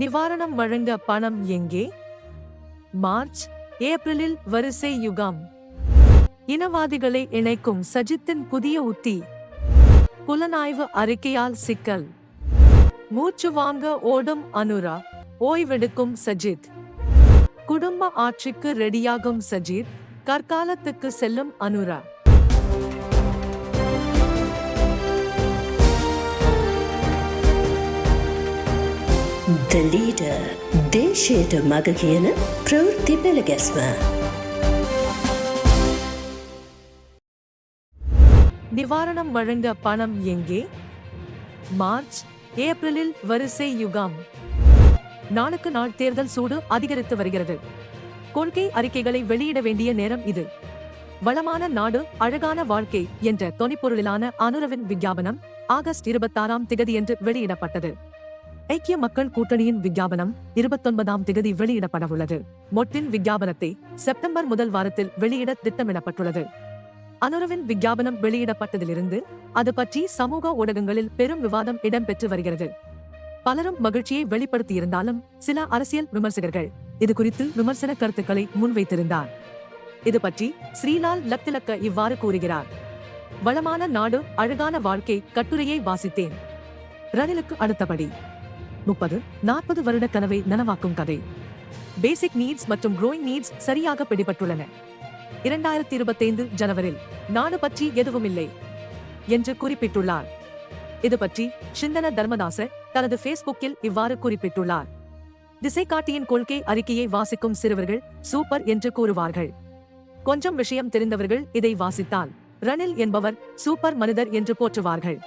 நிவாரணம் வழங்க பணம் எங்கே? மார்ச் ஏப்ரலில் வரிசை யுகம். இனவாதிகளை இணைக்கும் சஜித்தின் புதிய உத்தி. புலனாய்வு அறிக்கையால் சிக்கல். மூச்சு வாங்க ஓடும் அனுரா. ஓய்வெடுக்கும் சஜித். குடும்ப ஆட்சிக்கு ரெடியாகும் சஜித். கற்காலத்துக்கு செல்லும் அனுரா. The leader දේශයට මග කියන ප්‍රවෘත්ති පෙළගැස්ම. நிவாரணம் வழங்க பணம் எங்கே மார்ச் ஏப்ரலில் வரிசை யுகம் நாளுக்கு நாள் தேர்தல் சூடு அதிகரித்து வருகிறது கொள்கை அறிக்கைகளை வெளியிட வேண்டிய நேரம் இது வளமான நாடு அழகான வாழ்க்கை என்ற தொனிப்பொருளிலான அனுரவின் விஞ்ஞாபனம் ஆகஸ்ட் இருபத்தாறாம் திகதியன்று வெளியிடப்பட்டது ஐக்கிய மக்கள் கூட்டணியின் விஞ்ஞாபனம் இருபத்தொன்பதாம் திகதி வெளியிடப்படவுள்ளது. மொட்டின் விஞ்ஞாபனத்தை செப்டம்பர் முதல் வாரத்தில் வெளியிட திட்டமிடப்பட்டுள்ளது. அனுரவின் விஞ்ஞாபனம் வெளியிடப்பட்டதிலிருந்து அது பற்றி சமூக ஊடகங்களில் பெரும் விவாதம் இடம்பெற்று வருகிறது. பலரும் மகிழ்ச்சியை வெளிப்படுத்தியிருந்தாலும் சில அரசியல் விமர்சகர்கள் இது குறித்து விமர்சன கருத்துக்களை முன்வைத்திருந்தார். இது பற்றி ஸ்ரீலால் லத்திலக்க இவ்வாறு கூறுகிறார். வளமான நாடு அழகான வாழ்க்கை கட்டுரையை வாசித்தேன். ரணிலுக்கு அடுத்தபடி. முப்பது நாற்பது வருட கனவை நனவாக்கும் கதை. பேசிக் நீட்ஸ் மற்றும் க்ரோயிங் நீட்ஸ் சரியாக பிடிபட்டுள்ளன. இரண்டாயிரத்தி இருபத்தைந்து ஜனவரில் நாடு பற்றி எதுவுமில்லை என்று குறிப்பிட்டுள்ளார். இது பற்றி சிந்தன தர்மதாச தனது ஃபேஸ்புக்கில் இவ்வாறு குறிப்பிட்டுள்ளார். திசைகாட்டியின் கொள்கை அறிக்கையை வாசிக்கும் சிறுவர்கள் சூப்பர் என்று கூறுவார்கள். கொஞ்சம் விஷயம் தெரிந்தவர்கள் இதை வாசித்தால் ரணில் என்பவர் சூப்பர் மனிதர் என்று போற்றுவார்கள்.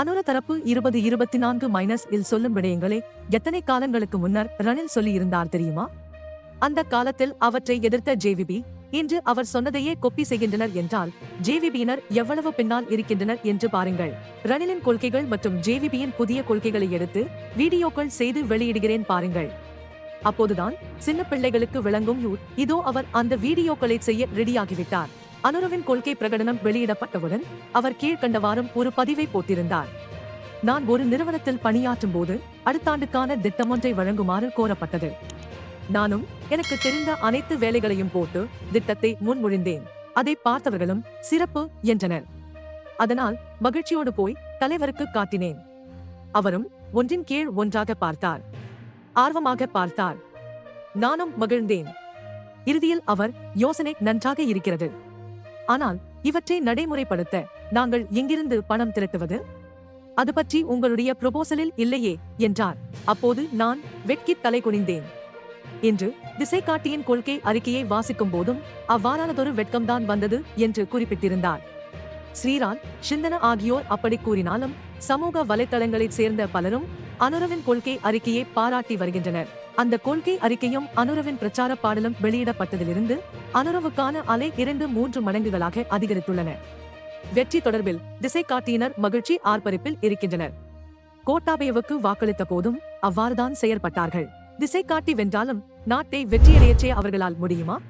அனுர தரப்பு இருபது இருபத்தி நான்கு மைனஸ் இல் சொல்லும் விடயங்களை எத்தனை காலங்களுக்கு முன்னர் ரணில் சொல்லியிருந்தார் தெரியுமா? அந்த காலத்தில் அவற்றை எதிர்த்த ஜேவிபி இன்று அவர் சொன்னதையே கொப்பி செய்கின்றனர் என்றால் ஜேவிபியினர் எவ்வளவு பின்னால் இருக்கின்றனர் என்று பாருங்கள். ரணிலின் கொள்கைகள் மற்றும் ஜேவிபியின் புதிய கொள்கைகளை எடுத்து வீடியோக்கள் செய்து வெளியிடுகிறேன் பாருங்கள். அப்போதுதான் சின்ன பிள்ளைகளுக்கு விளங்கும் யூ இதோ அவர் அந்த வீடியோக்களை செய்ய ரெடியாகிவிட்டார் அனுருவின் கொள்கை பிரகடனம் வெளியிடப்பட்டவுடன் அவர் கீழ்கண்டவாறும் ஒரு பதிவை போட்டிருந்தார். நான் ஒரு நிறுவனத்தில் பணியாற்றும் போது அடுத்த ஆண்டுக்கான திட்டமொன்றை வழங்குமாறு கோரப்பட்டது. நானும் எனக்கு தெரிந்த அனைத்து வேலைகளையும் போட்டு திட்டத்தை முன்மொழிந்தேன். அதை பார்த்தவர்களும் சிறப்பு என்றனர். அதனால் மகிழ்ச்சியோடு போய் தலைவருக்கு காட்டினேன். அவரும் ஒன்றின் கீழ் ஒன்றாக பார்த்தார். ஆர்வமாக பார்த்தார். நானும் மகிழ்ந்தேன். இறுதியில் அவர் யோசனை நன்றாக இருக்கிறது. ஆனால் இவற்றை நடைமுறைப்படுத்த நாங்கள் எங்கிருந்து பணம் திரட்டுவது? அது பற்றி உங்களுடைய ப்ரொபோசலில் இல்லையே என்றார். அப்போது நான் வெட்கி தலை குனிந்தேன். இன்று திசைகாட்டியின் கொள்கை அறிக்கையை வாசிக்கும் போதும் அவ்வாறானதொரு வெட்கம்தான் வந்தது என்று குறிப்பிட்டிருந்தார். ஸ்ரீரான் சிந்தன ஆகியோர் அப்படி கூறினாலும் சமூக வலைத்தளங்களைச் சேர்ந்த பலரும் அனுரவின் கொள்கை அறிக்கையை பாராட்டி வருகின்றனர். அந்த கொள்கை அறிக்கையும் அனுரவின் பிரச்சார பாடலும் வெளியிடப்பட்டதிலிருந்து அனுரவுக்கான அலை இரண்டு மூன்று மடங்குகளாக அதிகரித்துள்ளன. வெற்றி தொடர்பில் திசை காட்டியினர் மகிழ்ச்சி ஆர்ப்பரிப்பில் இருக்கின்றனர். கோட்டாபயவுக்கு வாக்களித்த போதும் அவ்வாறுதான் செயற்பட்டார்கள். திசை காட்டி வென்றாலும் நாட்டை வெற்றியடையச்சே அவர்களால் முடியுமா?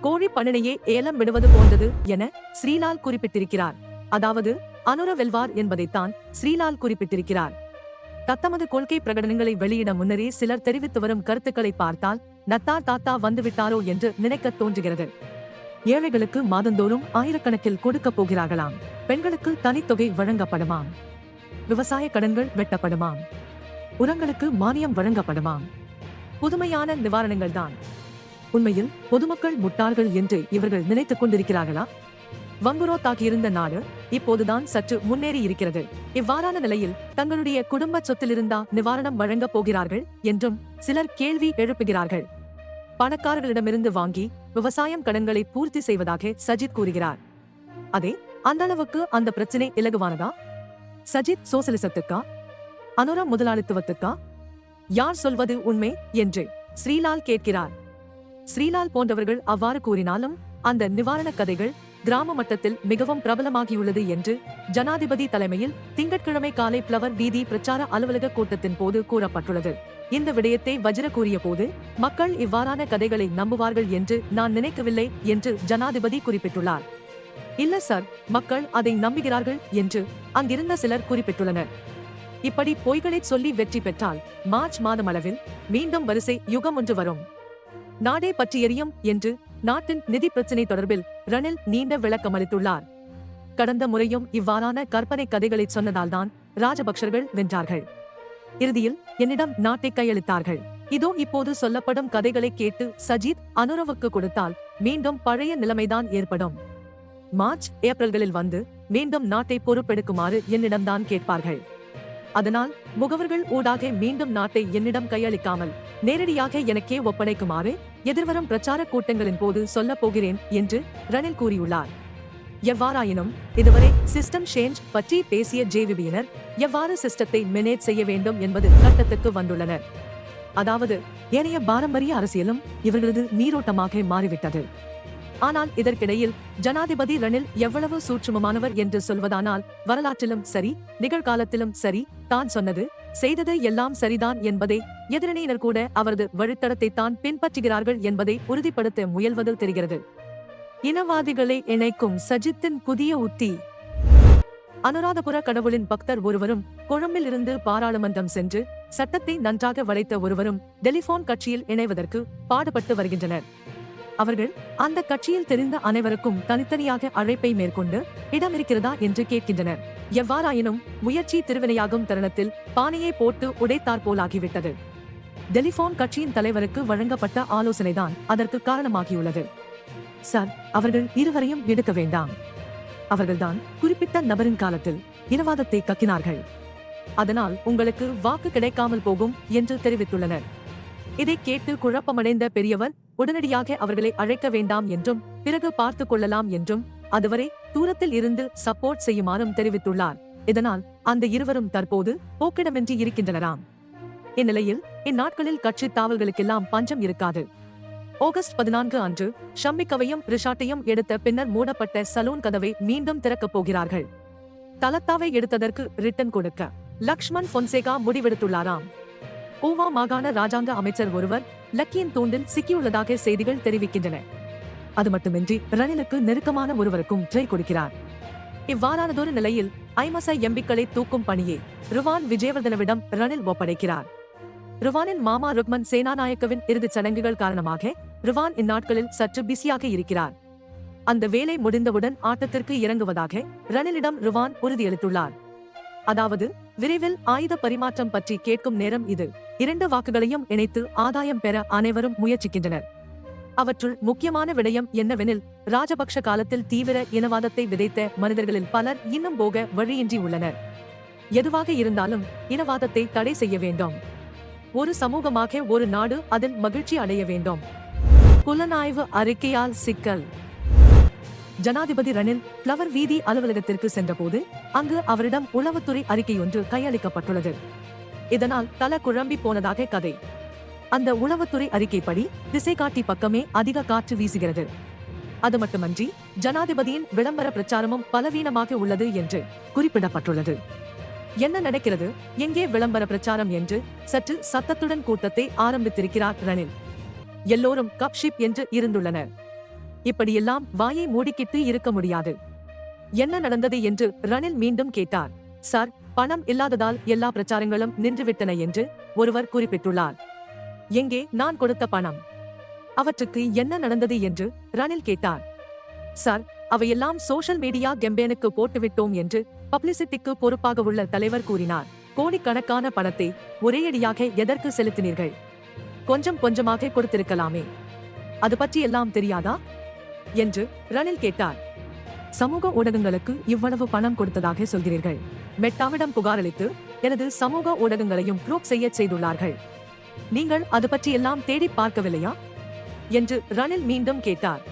கோழி பண்ணனையே ஏலம் விடுவது போன்றது என ஸ்ரீலால் குறிப்பிட்டிருக்கிறார். அதாவது அனுர வெல்வார் என்பதைத்தான் ஸ்ரீலால் குறிப்பிட்டிருக்கிறார். தத்தமது கொள்கை பிரகடனங்களை வெளியிட முன்னரே சிலர் தெரிவித்து வரும் கருத்துக்களை பார்த்தால் நத்தா தாத்தா வந்துவிட்டாரோ என்று நினைக்கத் தோன்றுகிறது. ஏழைகளுக்கு மாதந்தோறும் ஆயிரக்கணக்கில் கொடுக்கப் போகிறார்களாம். பெண்களுக்கு தனித்தொகை வழங்கப்படுமாம். விவசாய கடன்கள் வெட்டப்படுமாம். உரங்களுக்கு மானியம் வழங்கப்படுமாம். புதுமையான நிவாரணங்கள் தான் உண்மையில் பொதுமக்கள் முட்டார்கள் என்று இவர்கள் நினைத்துக் கொண்டிருக்கிறார்களா? வங்குரோ தாக்கியிருந்த நாடு இப்போதுதான் சற்று முன்னேறி இருக்கிறது இவ்வாறான நிலையில் தங்களுடைய குடும்ப சொத்திலிருந்தா நிவாரணம் வழங்கப் போகிறார்கள் என்றும் சிலர் கேள்வி எழுப்புகிறார்கள். பணக்காரர்களிடமிருந்து வாங்கி விவசாயம் கடன்களை பூர்த்தி செய்வதாக சஜித் கூறுகிறார். அதே அந்த அளவுக்கு அந்த பிரச்சனை இலகுவானதா? சஜித் சோசலிசத்துக்கா? அனுர முதலாளித்துவத்துக்கா? யார் சொல்வது உண்மை என்று ஸ்ரீலால் கேட்கிறார். ஸ்ரீலால் போன்றவர்கள் அவ்வாறு கூறினாலும் அந்த நிவாரண கதைகள் கிராம மட்டத்தில் மிகவும் பிரபலமாகியுள்ளது என்று ஜனாதிபதி தலைமையில் திங்கட்கிழமை காலை பிளவர் வீதி பிரச்சார அலுவலக கூட்டத்தின் போது கூறப்பட்டுள்ளது. இந்த விடயத்தை வஜ்ர கூறிய போது மக்கள் இவ்வாறான கதைகளை நம்புவார்கள் என்று நான் நினைக்கவில்லை என்று ஜனாதிபதி குறிப்பிட்டுள்ளார். இல்ல சார் மக்கள் அதை நம்புகிறார்கள் என்று அங்கிருந்த சிலர் குறிப்பிட்டுள்ளனர். இப்படி பொய்களை சொல்லி வெற்றி பெற்றால் மார்ச் மாதம் அளவில் மீண்டும் வரிசை யுகம் ஒன்று வரும். நாடே பற்றி எரியும் என்று நாட்டின் நிதி பிரச்சினை தொடர்பில் ரணில் நீண்ட விளக்கம் அளித்துள்ளார். கடந்த முறையும் இவ்வாறான கற்பனை கதைகளை சொன்னதால்தான் ராஜபக்சர்கள் வென்றார்கள். இறுதியில் என்னிடம் நாட்டை கையளித்தார்கள். இதோ இப்போது சொல்லப்படும் கதைகளை கேட்டு சஜித் அனுரவுக்கு கொடுத்தால் மீண்டும் பழைய நிலைமைதான் ஏற்படும். மார்ச் ஏப்ரல்களில் வந்து மீண்டும் நாட்டை பொறுப்பெடுக்குமாறு என்னிடம்தான் கேட்பார்கள். அதனால் முகவர்கள் ஊடாக மீண்டும் நாட்டை என்னிடம் கையளிக்காமல் நேரடியாக எனக்கே ஒப்படைக்குமாறு எதிர்வரும் பிரச்சார கூட்டங்களின் போது சொல்லப் போகிறேன் என்று ரணில் கூறியுள்ளார். எவ்வாறாயினும் இதுவரை சிஸ்டம் சேஞ்ச் பற்றி பேசிய ஜேவிபியினர் எவ்வாறு சிஸ்டத்தை மேனேஜ் செய்ய வேண்டும் என்பது கட்டத்துக்கு வந்துள்ளனர். அதாவது ஏனைய பாரம்பரிய அரசியலும் இவர்களது நீரோட்டமாக மாறிவிட்டது. ஆனால் இதற்கிடையில் ஜனாதிபதி ரணில் எவ்வளவு சூட்சுமமானவர் என்று சொல்வதானால் வரலாற்றிலும் சரி நிகழ்காலத்திலும் சரி தான் சொன்னது செய்தது எல்லாம் சரிதான் என்பதை எதிரணியினர் கூட அவரது வழித்தடத்தை தான் பின்பற்றுகிறார்கள் என்பதை உறுதிப்படுத்த முயல்வது தெரிகிறது. இனவாதிகளை இணைக்கும் சஜித்தின் புதிய உத்தி. அனுராதபுர கடவுளின் பக்தர் ஒருவரும் கொழும்பில் இருந்து பாராளுமன்றம் சென்று சட்டத்தை நன்றாக வளைத்த ஒருவரும் டெலிபோன் கட்சியில் இணைவதற்கு பாடுபட்டு வருகின்றனர். அவர்கள் அந்த கட்சியில் தெரிந்த அனைவருக்கும் தனித்தனியாக அழைப்பை மேற்கொண்டு இடம் இருக்கிறதா என்று கேட்கின்றனர். எவ்வாறாயினும் முயற்சி திருவினையாகும் தருணத்தில் பானையை போட்டு உடைத்தார் போலாகிவிட்டது. டெலிபோன் கட்சியின் தலைவருக்கு வழங்கப்பட்ட ஆலோசனைதான் அதற்கு காரணமாகியுள்ளது. சார் அவர்கள் இருவரையும் எடுக்க வேண்டாம். அவர்கள்தான் குறிப்பிட்ட நபரின் காலத்தில் இனவாதத்தை கக்கினார்கள். அதனால் உங்களுக்கு வாக்கு கிடைக்காமல் போகும் என்று தெரிவித்துள்ளனர். இதை கேட்டு குழப்பமடைந்த பெரியவர் உடனடியாக அவர்களை அழைக்க வேண்டாம் என்றும் பிறகு பார்த்து கொள்ளலாம் என்றும் அதுவரை தூரத்தில் இருந்து சப்போர்ட் செய்யுமாறும் தெரிவித்துள்ளார். இதனால் அந்த இருவரும் தற்போது போக்கிடமின்றி இருக்கின்றனராம். இந்நிலையில் இந்நாட்களில் கட்சி தாவல்களுக்கெல்லாம் பஞ்சம் இருக்காது. ஆகஸ்ட் பதினான்கு அன்று ஷம்மிக்கவையும் ரிஷாட்டையும் எடுத்த பின்னர் மூடப்பட்ட சலூன் கதவை மீண்டும் திறக்கப் போகிறார்கள். தலத்தாவை எடுத்ததற்கு ரிட்டன் கொடுக்க லக்ஷ்மண் பொன்சேகா முடிவெடுத்துள்ளாராம். ஊவா மாகாண ராஜாங்க அமைச்சர் ஒருவர் லக்கியின் தூண்டில் சிக்கியுள்ளதாக செய்திகள் தெரிவிக்கின்றன. அது மட்டுமின்றி ரணிலுக்கு நெருக்கமான ஒருவருக்கும் ட்ரை கொடுக்கிறார். இவ்வாறானதொரு நிலையில் ஐமசை எம்பிக்களை தூக்கும் பணியை ருவான் விஜயவர்தனவிடம் ரணில் ஒப்படைக்கிறார். ருவானின் மாமா ருக்மன் சேனாநாயக்கவின் இறுதிச் சடங்குகள் காரணமாக ருவான் இந்நாட்களில் சற்று பிஸியாக இருக்கிறார். அந்த வேலை முடிந்தவுடன் ஆட்டத்திற்கு இறங்குவதாக ரணிலிடம் ருவான் உறுதியளித்துள்ளார். அதாவது விரைவில் ஆயுத பரிமாற்றம் பற்றி கேட்கும் நேரம் இது. இரண்டு வாக்குகளையும் இணைத்து ஆதாயம் பெற அனைவரும் முயற்சிக்கின்றனர். அவற்றுள் முக்கியமான விடயம் என்னவெனில் ராஜபக்ஷ காலத்தில் தீவிர இனவாதத்தை விதைத்த மனிதர்களில் பலர் இன்னும் போக வழியின்றி உள்ளனர். எதுவாக இருந்தாலும் இனவாதத்தை தடை செய்ய வேண்டும். ஒரு சமூகமாக ஒரு நாடு அதில் மகிழ்ச்சி அடைய வேண்டும். புலனாய்வு அறிக்கையால் சிக்கல். ஜனாதிபதி ரணில் பிளவர் வீதி அலுவலகத்திற்கு சென்றபோது அங்கு அவரிடம் உளவுத்துறை அறிக்கை ஒன்று கையளிக்கப்பட்டுள்ளது இதனால் தல குழம்பி போனதாக கதை. அந்த உளவுத்துறை அறிக்கைப்படி திசை காட்டி பக்கமே அதிக காற்று வீசுகிறது. அது மட்டுமன்றி ஜனாதிபதியின் விளம்பர பிரச்சாரமும் பலவீனமாக உள்ளது என்று குறிப்பிடப்பட்டுள்ளது. என்ன நடக்கிறது? எங்கே விளம்பர பிரச்சாரம் என்று சற்று சத்தத்துடன் கூட்டத்தை ஆரம்பித்திருக்கிறார் ரணில். எல்லோரும் கப் ஷிப் என்று இருந்துள்ளனர். இப்படியெல்லாம் வாயை மூடிக்கிட்டு இருக்க முடியாது. என்ன நடந்தது என்று ரணில் மீண்டும் கேட்டார். சார் பணம் இல்லாததால் எல்லா பிரச்சாரங்களும் நின்றுவிட்டன என்று ஒருவர் குறிப்பிட்டுள்ளார். எங்கே? நான் கொடுத்த பணம். அவற்றுக்கு என்ன நடந்தது என்று ரணில் கேட்டார். சார் அவையெல்லாம் சோஷியல் மீடியா கெம்பேனுக்கு போட்டுவிட்டோம் என்று பப்ளிசிட்டிக்கு பொறுப்பாக உள்ள தலைவர் கூறினார். கோடிக்கணக்கான பணத்தை ஒரேயடியாக எதற்கு செலுத்தினீர்கள்? கொஞ்சம் கொஞ்சமாக கொடுத்திருக்கலாமே. அது பற்றி எல்லாம் தெரியாதா? என்று ரணில் கேட்டார். சமூக ஊடகங்களுக்கு இவ்வளவு பணம் கொடுத்ததாக சொல்கிறீர்கள். மெட்டாவிடம் புகாரளித்து எனது சமூக ஊடகங்களையும் ப்ரூப் செய்ய செய்துள்ளார்கள். நீங்கள் அது பற்றி எல்லாம் தேடி பார்க்கவில்லையா? என்று ரணில் மீண்டும் கேட்டார்.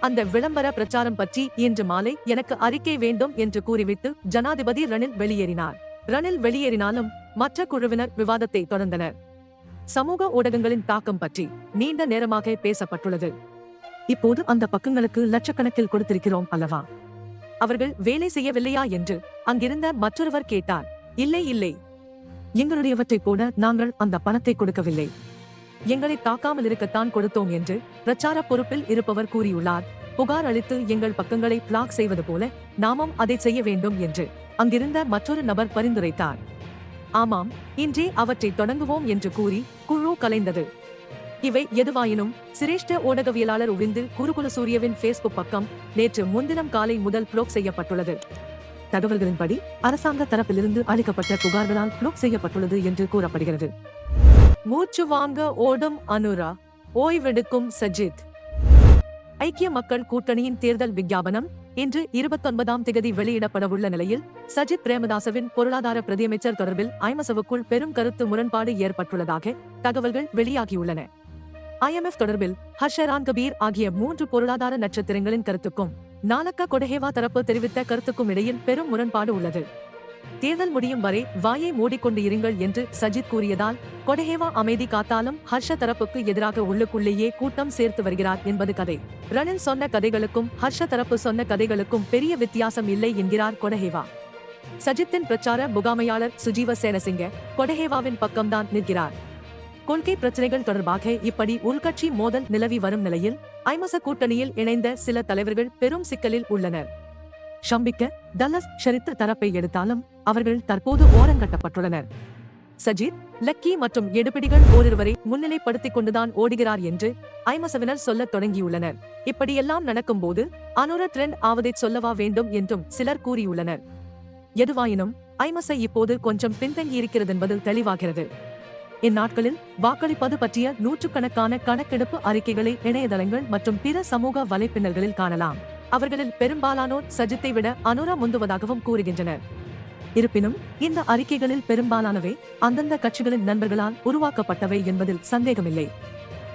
அந்த விளம்பர பிரச்சாரம் பற்றி இன்று மாலை எனக்கு அறிக்கை வேண்டும் என்று கூறிவிட்டு ஜனாதிபதி ரணில் வெளியேறினார். ரணில் வெளியேறினாலும் மற்ற குழுவினர் விவாதத்தை தொடர்ந்தனர். சமூக ஊடகங்களின் தாக்கம் பற்றி நீண்ட நேரமாக பேசப்பட்டுள்ளது. இப்போது அந்த பக்கங்களுக்கு லட்சக்கணக்கில் கொடுத்திருக்கிறோம் அல்லவா? அவர்கள் வேலை செய்யவில்லையா என்று அங்கிருந்த மற்றொருவர் கேட்டார் இல்லை இல்லை. எங்களுடையவற்றை கூட நாங்கள் அந்த பணத்தை கொடுக்கவில்லை. எங்களை தாக்காமல் இருக்கத்தான் கொடுத்தோம் என்று பிரச்சார பொறுப்பில் இருப்பவர் கூறியுள்ளார். புகார் அளித்து எங்கள் பக்கங்களை பிளாக் செய்வது போல நாமும் அதை செய்ய வேண்டும் என்று அங்கிருந்த மற்றொரு நபர் பரிந்துரைத்தார். ஆமாம் இன்றே அவற்றை தொடங்குவோம் என்று கூறி குழு கலைந்தது. இவை எதுவாயினும் சிரேஷ்ட ஊடகவியலாளர் உவிந்து குருகுல சூரியவின் ஃபேஸ்புக் பக்கம் நேற்று முன்தினம் காலை முதல் ப்ளோக் செய்யப்பட்டுள்ளது. தகவல்களின்படி அரசாங்க தரப்பிலிருந்து அளிக்கப்பட்ட புகார்களால் ப்ளோக் செய்யப்பட்டுள்ளது என்று கூறப்படுகிறது. மூச்சு வாங்க ஓடும் அனுரா ஓய்வெடுக்கும் சஜித். ஐக்கிய மக்கள் கூட்டணியின் தேர்தல் விஞ்ஞாபனம் இன்று இருபத்தொன்பதாம் திகதி வெளியிடப்படவுள்ள நிலையில் சஜித் பிரேமதாசவின் பொருளாதார பிரதியமைச்சர் தொடர்பில் ஐமசவுக்குள் பெரும் கருத்து முரண்பாடு ஏற்பட்டுள்ளதாக தகவல்கள் வெளியாகியுள்ளன. ஐஎம்எஃப் தொடர்பில் ஹர்ஷரான் கபீர் ஆகிய மூன்று பொருளாதார நட்சத்திரங்களின் கருத்துக்கும் நாலக்கா கொடஹேவா தரப்பு தெரிவித்த கருத்துக்கும் இடையில் பெரும் முரண்பாடு உள்ளது. தேர்தல் முடியும் வரை வாயை மூடிக்கொண்டு இருங்கள் என்று சஜித் கூறியதால் கொடஹேவா அமைதி காத்தாலும் ஹர்ஷ தரப்புக்கு எதிராக உள்ளுக்குள்ளேயே கூட்டம் சேர்த்து வருகிறார் என்பது கதை. ரணில் சொன்ன கதைகளுக்கும் ஹர்ஷ தரப்பு சொன்ன கதைகளுக்கும் பெரிய வித்தியாசம் இல்லை என்கிறார் கொடஹேவா. சஜித்தின் பிரச்சார முகாமையாளர் சுஜீவ சேனசிங்க கொடஹேவாவின் பக்கம்தான் நிற்கிறார். கொள்கை பிரச்சனைகள் தொடர்பாக இப்படி உள்கட்சி மோதல் நிலவி வரும் நிலையில் ஐமச கூட்டணியில் இணைந்த சில தலைவர்கள் பெரும் சிக்கலில் உள்ளனர். ஷம்பிக்க டல்லஸ் ஷரித் தரப்பை எடுத்தாலும் அவர்கள் தற்போது ஓரங்கட்டப்பட்டுள்ளனர் சஜித் லக்கி மற்றும் எடுபிடிகள் ஓரிருவரை முன்னிலைப்படுத்திக் கொண்டுதான் ஓடுகிறார் என்று ஐமசவினர் சொல்லத் தொடங்கியுள்ளனர். இப்படியெல்லாம் நடக்கும்போது அனுர ட்ரெண்ட் ஆவதை சொல்லவா வேண்டும் என்றும் சிலர் கூறியுள்ளனர். எதுவாயினும் ஐமசை இப்போது கொஞ்சம் பின்தங்கியிருக்கிறது என்பது தெளிவாகிறது. இந்நாட்களில் வாக்களிப்பது பற்றிய நூற்றுக்கணக்கான கணக்கெடுப்பு அறிக்கைகளை இணையதளங்கள் மற்றும் பிற சமூக வலைப்பின்னல்களில் காணலாம். அவர்களில் பெரும்பாலானோர் சஜித்தை விட அனுரா முந்துவதாகவும் கூறுகின்றனர். இருப்பினும் இந்த அறிக்கைகளில் பெரும்பாலானவை அந்தந்த கட்சிகளின் நண்பர்களால் உருவாக்கப்பட்டவை என்பதில் சந்தேகமில்லை.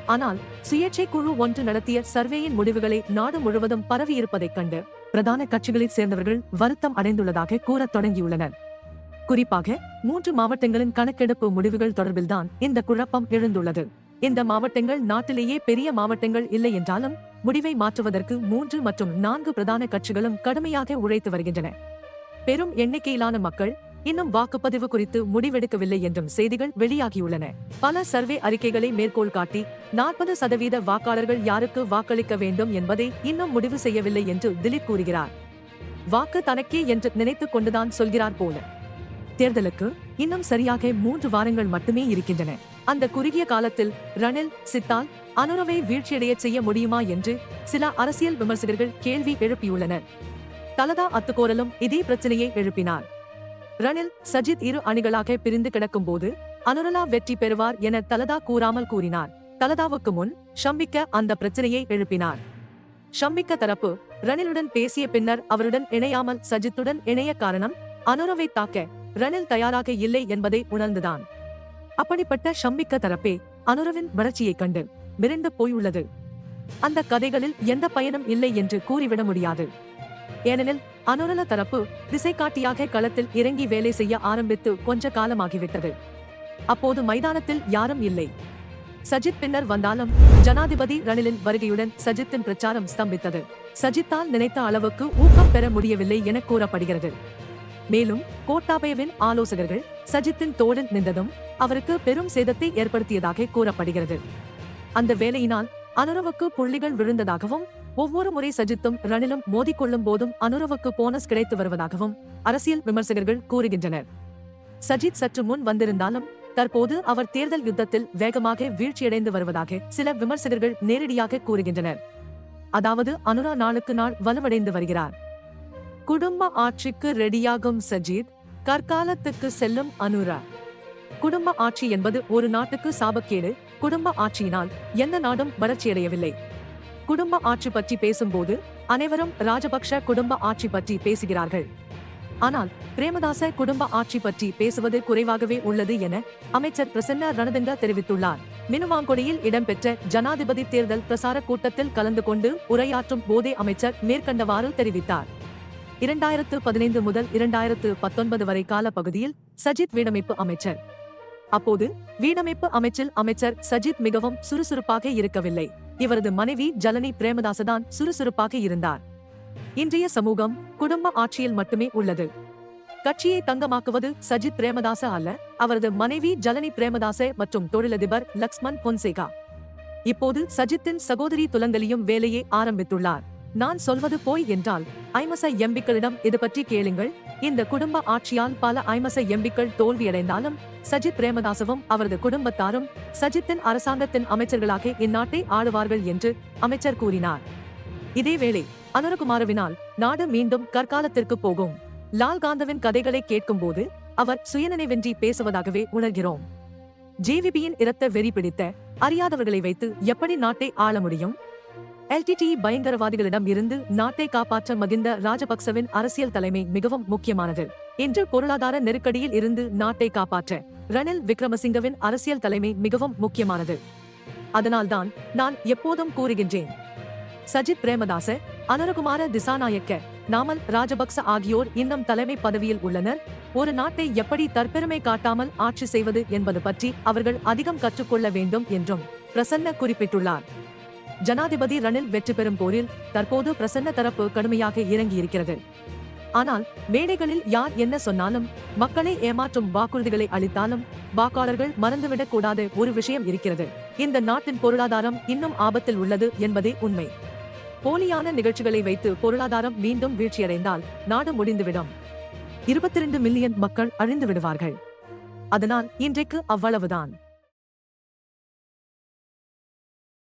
ஆனால் சுயேட்சை குழு ஒன்று நடத்திய சர்வேயின் முடிவுகளை நாடு முழுவதும் பரவியிருப்பதைக் கண்டு பிரதான கட்சிகளைச் சேர்ந்தவர்கள் வருத்தம் அடைந்துள்ளதாக கூறத் தொடங்கியுள்ளனர். குறிப்பாக மூன்று மாவட்டங்களின் கணக்கெடுப்பு முடிவுகள் தொடர்பில்தான் இந்த குழப்பம் எழுந்துள்ளது. இந்த மாவட்டங்கள் நாட்டிலேயே பெரிய மாவட்டங்கள் இல்லை என்றாலும் முடிவை மாற்றுவதற்கு மூன்று மற்றும் நான்கு பிரதான கட்சிகளும் கடுமையாக உழைத்து வருகின்றன. பெரும் எண்ணிக்கையிலான மக்கள் இன்னும் வாக்குப்பதிவு குறித்து முடிவெடுக்கவில்லை என்றும் செய்திகள் வெளியாகியுள்ளன. பல சர்வே அறிக்கைகளை மேற்கோள் காட்டி நாற்பது சதவீத வாக்காளர்கள் யாருக்கு வாக்களிக்க வேண்டும் என்பதை இன்னும் முடிவு செய்யவில்லை என்று திலீப் கூறுகிறார். வாக்கு தனக்கே என்று நினைத்துக் கொண்டுதான் சொல்கிறார் போல. தேர்தலுக்கு இன்னும் சரியாக மூன்று வாரங்கள் மட்டுமே இருக்கின்றன. அந்த குறுகிய காலத்தில் ரணில் சித்தால் அனுரவை வீழ்ச்சியடைய செய்ய முடியுமா என்று சில அரசியல் விமர்சகர்கள் கேள்வி எழுப்பியுள்ளனர். தலதா அத்துக்கோரலும் இதே பிரச்சனையை எழுப்பினார். ரணில் சஜித் இரு அணிகளாக பிரிந்து கிடக்கும் போது அனுரலா வெற்றி பெறுவார் என தலதா கூறாமல் கூறினார். தலதாவுக்கு முன் ஷம்பிக்க அந்த பிரச்சனையை எழுப்பினார். ஷம்பிக்க தரப்பு ரணிலுடன் பேசிய பின்னர் அவருடன் இணையாமல் சஜித்துடன் இணைய காரணம் அனுரவை தாக்க ரணில் தயாராக இல்லை என்பதை உணர்ந்துதான். அப்படிப்பட்ட ஷம்பிக்க தரப்பே அனுரவின் வளர்ச்சியைக் கண்டு மிரண்டு போயுள்ளது. அந்த கதைகளில் எந்த பயனும் இல்லை என்று கூறிவிட முடியாது. ஏனெனில் அனுரல தரப்பு திசைகாட்டியாக களத்தில் இறங்கி வேலை செய்ய ஆரம்பித்து கொஞ்ச காலமாகிவிட்டது. அப்போது மைதானத்தில் யாரும் இல்லை. சஜித் பின்னர் வந்தாலும் ஜனாதிபதி ரணிலின் வருகையுடன் சஜித்தின் பிரச்சாரம் ஸ்தம்பித்தது. சஜித்தால் நினைத்த அளவுக்கு ஊக்கம் பெற முடியவில்லை என கூறப்படுகிறது. மேலும் கோட்டாபயவின் ஆலோசகர்கள் சஜித்தின் தோழன் நின்றதும் அவருக்கு பெரும் சேதத்தை ஏற்படுத்தியதாக கூறப்படுகிறது. அந்த வேலையினால் அனுரவுக்கு புள்ளிகள் விழுந்ததாகவும் ஒவ்வொரு முறை சஜித்தும் ரணிலும் மோதிக்கொள்ளும் போதும் அனுரவுக்கு போனஸ் கிடைத்து வருவதாகவும் அரசியல் விமர்சகர்கள் கூறுகின்றனர். சஜித் சற்று முன் வந்திருந்தாலும் தற்போது அவர் தேர்தல் யுத்தத்தில் வேகமாக வீழ்ச்சியடைந்து வருவதாக சில விமர்சகர்கள் நேரடியாக கூறுகின்றனர். அதாவது அனுரா நாளுக்கு நாள் வலுவடைந்து வருகிறார். குடும்ப ஆட்சிக்கு ரெடியாகும் சஜித் கற்காலத்துக்கு செல்லும் அனுரா. குடும்ப ஆட்சி என்பது ஒரு நாட்டுக்கு சாபக்கேடு குடும்ப ஆட்சியினால் எந்த நாடும் வளர்ச்சியடையவில்லை. குடும்ப ஆட்சி பற்றி பேசும்போது அனைவரும் ராஜபக்ஷ குடும்ப ஆட்சி பற்றி பேசுகிறார்கள். ஆனால் பிரேமதாச குடும்ப ஆட்சி பற்றி பேசுவது குறைவாகவே உள்ளது என அமைச்சர் பிரசன்ன ரணதுங்க தெரிவித்துள்ளார். மினுவாங்கொடியில் இடம்பெற்ற ஜனாதிபதி தேர்தல் பிரசார கூட்டத்தில் கலந்து கொண்டு உரையாற்றும் போதே அமைச்சர் மேற்கண்டவாறு தெரிவித்தார். இரண்டாயிரத்து பதினைந்து முதல் இரண்டாயிரத்து பத்தொன்பது வரை கால பகுதியில் சஜித் வீடமைப்பு அமைச்சர். அப்போது வீடமைப்பு அமைச்சில் அமைச்சர் சஜித் மிகவும் சுறுசுறுப்பாக இருக்கவில்லை. இவரது மனைவி ஜலனி பிரேமதாசதான் சுறுசுறுப்பாக இருந்தார். இன்றைய சமூகம் குடும்ப ஆட்சியில் மட்டுமே உள்ளது. கட்சியை தங்கமாக்குவது சஜித் பிரேமதாச அல்ல அவரது மனைவி ஜலனி பிரேமதாச மற்றும் தொழிலதிபர் லக்ஷ்மண் பொன்சேகா. இப்போது சஜித்தின் சகோதரி துலங்கலியும் வேலையை ஆரம்பித்துள்ளார். நான் சொல்வது போய் என்றால் ஐமச எம்பிக்களிடம் இது பற்றி கேளுங்கள். இந்த குடும்ப ஆட்சியால் பல ஐமச எம்பிக்கள் தோல்வியடைந்தாலும் சஜித் பிரேமதாசவும் அவரது குடும்பத்தாரும் சஜித்தின் அரசாங்கத்தின் அமைச்சர்களாக இந்நாட்டை ஆளுவார்கள் என்று அமைச்சர் கூறினார். இதேவேளை அனுரகுமாரவினால் நாடு மீண்டும் கற்காலத்திற்கு போகும். லால் காந்தவின் கதைகளை கேட்கும்போது அவர் சுயநினைவின்றி பேசுவதாகவே உணர்கிறோம். ஜேவிபியின் இரத்த வெறி பிடித்த அறியாதவர்களை வைத்து எப்படி நாட்டை ஆள முடியும்? எல்டிடி பயங்கரவாதிகளிடம் இருந்து நாட்டை காப்பாற்ற மகிந்த ராஜபக்சவின் அரசியல் தலைமை மிகவும் முக்கியமானது. இன்று பொருளாதார நெருக்கடியில் இருந்து நாட்டை காப்பாற்ற ரணில் விக்ரமசிங்கவின் அரசியல் தலைமை மிகவும் முக்கியமானது. அதனால்தான் நான் எப்போதும் கூறுகின்றேன். சஜித் பிரேமதாச அனரகுமார திசாநாயக்க நாமல் ராஜபக்ச ஆகியோர் இன்னும் தலைமை பதவியில் உள்ளனர். ஒரு நாட்டை எப்படி தற்பெருமை காட்டாமல் ஆட்சி செய்வது என்பது பற்றி அவர்கள் அதிகம் கற்றுக்கொள்ள வேண்டும் என்றும் பிரசன்ன குறிப்பிட்டுள்ளார். ஜனாதிபதி ரணில் வெற்றி பெறும் போரில் தற்போது பிரசன்ன தரப்பு கடுமையாக இறங்கியிருக்கிறது. ஆனால் மேடைகளில் யார் என்ன சொன்னாலும் மக்களை ஏமாற்றும் வாக்குறுதிகளை அளித்தாலும் வாக்காளர்கள் மறந்துவிடக் கூடாத ஒரு விஷயம் இருக்கிறது. இந்த நாட்டின் பொருளாதாரம் இன்னும் ஆபத்தில் உள்ளது என்பதே உண்மை. போலியான நிகழ்ச்சிகளை வைத்து பொருளாதாரம் மீண்டும் வீழ்ச்சியடைந்தால் நாடு முடிந்துவிடும். இருபத்தி மில்லியன் மக்கள் அழிந்து விடுவார்கள் அதனால் இன்றைக்கு அவ்வளவுதான்.